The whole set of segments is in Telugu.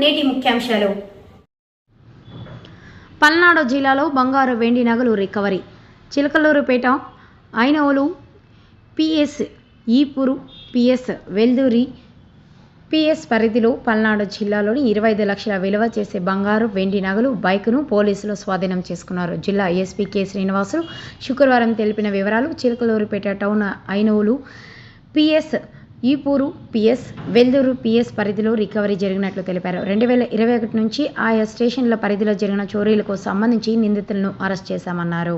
నేటి ముఖ్యాంశాలు. పల్నాడు జిల్లాలో బంగారు వెండి నగలు recovery. Chilakaluripet Ainavolu PS Ipur PS Velduri PS పరిధిలో పల్నాడు జిల్లాలోని ఇరవై ఐదు లక్షల విలువ చేసే బంగారు వెండి నగలు బైక్ను పోలీసులు స్వాధీనం చేసుకున్నారు. జిల్లా ఎస్పీ కె. శ్రీనివాసులు శుక్రవారం తెలిపిన వివరాలు Chilakaluripet town Ainolu PS Ipur PS Veldur PS పరిధిలో రికవరీ జరిగినట్లు తెలిపారు. రెండు వేల ఇరవై ఒకటి నుంచి ఆయా స్టేషన్ల పరిధిలో జరిగిన చోరీలకు సంబంధించి నిందితులను అరెస్ట్ చేశామన్నారు.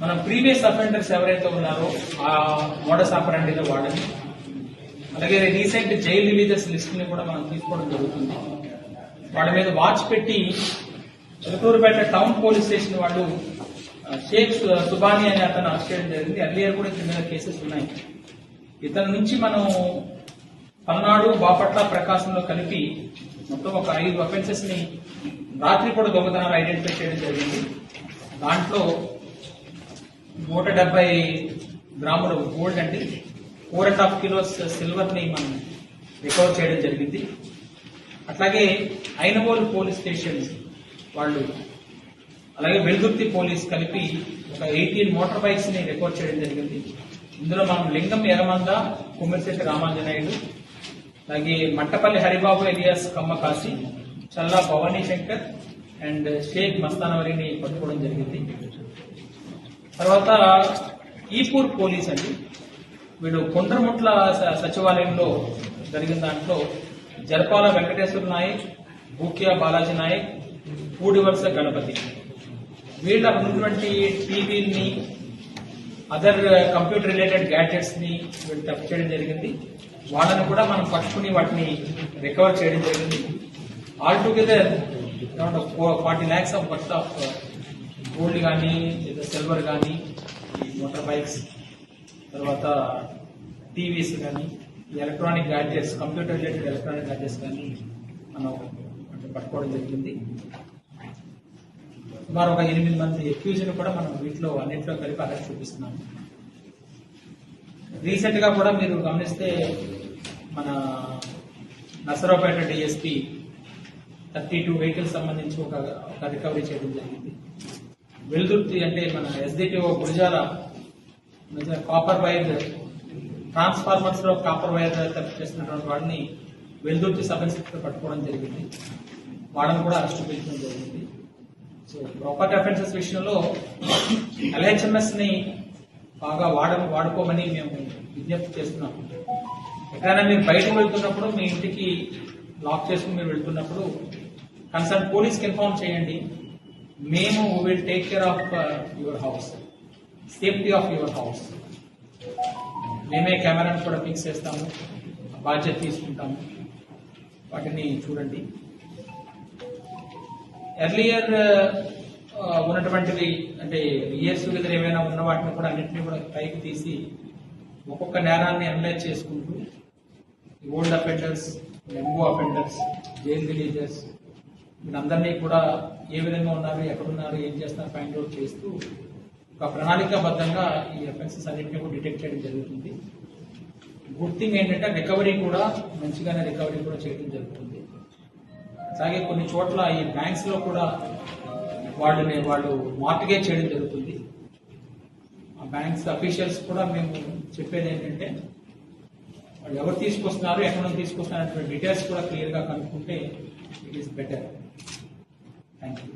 మన ప్రీవియస్ అఫెండర్స్ ఎవరైతే ఉన్నారో ఆ మోడస్ ఆపరండిలో వాడని అలాగే రీసెంట్ జైల్ రిలీజెస్ లిస్ట్ని కూడా మనం తీసుకోవడం జరుగుతుంది. వాళ్ళ మీద వాచ్ పెట్టి చిత్తూరుపేట టౌన్ పోలీస్ స్టేషన్ వాళ్ళు షేక్ సుబాని అనే అతను అరెస్ట్ చేయడం జరిగింది. ఎర్లియర్ కూడా చిన్న కేసెస్ ఉన్నాయి. ఇతని నుంచి మనం పల్నాడు బాపట్ల ప్రకాశంలో కలిపి మొత్తం ఒక ఐదు అఫెన్సెస్ని రాత్రి కూడా దొంగతనాలు ఐడెంటిఫై చేయడం జరిగింది. దాంట్లో నూట డెబ్బై గ్రాముల గోల్డ్ అండి. ఫోర్ అండ్ హాఫ్ కిలోస్ సిల్వర్ని మనం రికవర్ చేయడం జరిగింది. అట్లాగే ఐనబోల్ పోలీస్ స్టేషన్ వాళ్ళు అలాగే వెలుగుర్తి పోలీస్ కలిపి ఒక ఎయిటీన్ మోటార్ బైక్స్ని రికార్డ్ చేయడం జరిగింది. ఇందులో మనం లింగం ఎర్రమంద కుమ్మిశెట్టి రామాంజనాయుడు అలాగే మట్టపల్లి హరిబాబు ఎలియాస్ కమ్మకాశి చల్లా భవానీ శంకర్ అండ్ షేక్ మస్తానవరిని పట్టుకోవడం జరిగింది. తర్వాత ఈపూర్ పోలీస్ అండి. వీడు కొండ్రముట్ల స- సచివాలయంలో జరిగిన దాంట్లో జరపాల వెంకటేశ్వర నాయక్ బూకియా బాలాజీ నాయక్ పూడివలస గణపతి. వీళ్ళ ఉన్నటువంటి టీవీని అదర్ కంప్యూటర్ రిలేటెడ్ గ్యాడ్జెట్స్ని వీళ్ళు తప్పు చేయడం జరిగింది. వాళ్ళని కూడా మనం పట్టుకుని వాటిని రికవర్ చేయడం జరిగింది. All together forty lakhs of worth of gold కానీ లేదా సిల్వర్ కానీ మోటార్ బైక్స్ తర్వాత టీవీస్ కానీ electronic gadgets computer related electronic gadgets కానీ మనం పట్టుకోవడం జరిగింది. సుమారు ఒక ఎనిమిది మంది ఎక్యూజ్ని కూడా మనం వీటిలో అన్నింటిలో కలిపి అరెస్ట్ చూపిస్తున్నాం రీసెంట్గా కూడా మీరు గమనిస్తే మన Narasaraopet DSP thirty two vehicles సంబంధించి ఒక ఒక రికవరీ చేయడం జరిగింది. వెలుదుర్తి అంటే మన ఎస్డిటిఓ గురిజాల కాపర్ వైర్ ట్రాన్స్ఫార్మర్స్లో కాపర్ వైర్ తప్పు చేస్తున్నటువంటి వాడిని వెలుదుర్తి సబ్ ఇన్స్పెక్టర్ పట్టుకోవడం జరిగింది. వాళ్ళని కూడా అరెస్ట్ చూపించడం జరిగింది. సో ప్రాపర్టీ అఫెన్సెస్ విషయంలో ఎల్హెచ్ఎంఎస్ని బాగా వాడ వాడుకోమని మేము విజ్ఞప్తి చేస్తున్నాం. ఎక్కడైనా మీరు బయటకు వెళ్తున్నప్పుడు మీ ఇంటికి లాక్ చేసుకుని మీరు వెళ్తున్నప్పుడు కన్సర్న్ పోలీస్కి ఇన్ఫార్మ్ చేయండి. మేము will take care of your house safety of your house మేమే కెమెరాను కూడా ఫిక్స్ చేస్తాము. బాధ్యత తీసుకుంటాము. వాటిని చూడండి. ఎర్లియర్ uh, uh, ఉన్నటువంటివి అంటే ఇయర్స్ దగ్గర ఏమైనా ఉన్న వాటిని కూడా అన్నింటినీ కూడా పైకి తీసి ఒక్కొక్క నేరాన్ని అనలైజ్ చేసుకుంటూ ఓల్డ్ అఫెండర్స్ ఎంబో అఫెండర్స్ జైల్ రిలీజర్స్ వీళ్ళందరినీ కూడా ఏ విధంగా ఉన్నారు ఎక్కడున్నారు ఏం చేస్తున్నారు ఫైండ్ అవుట్ చేస్తూ ఒక ప్రణాళికాబద్ధంగా ఈ అఫెన్సెస్ అన్నింటినీ కూడా డిటెక్ట్ చేయడం జరుగుతుంది. గుడ్ థింగ్ ఏంటంటే రికవరీ కూడా మంచిగానే రికవరీ కూడా చేయడం జరుగుతుంది. అలాగే కొన్ని చోట్ల ఈ బ్యాంక్స్లో కూడా వాళ్ళని వాళ్ళు మార్టిగేజ్ చేయడం జరుగుతుంది. ఆ బ్యాంక్స్ అఫీషియల్స్ కూడా మేము చెప్పేది ఏంటంటే వాళ్ళు ఎవరు తీసుకొస్తున్నారు ఎక్కడ నుంచి తీసుకొస్తున్నారు డీటెయిల్స్ కూడా క్లియర్గా కనుక్కుంటే it is better thank you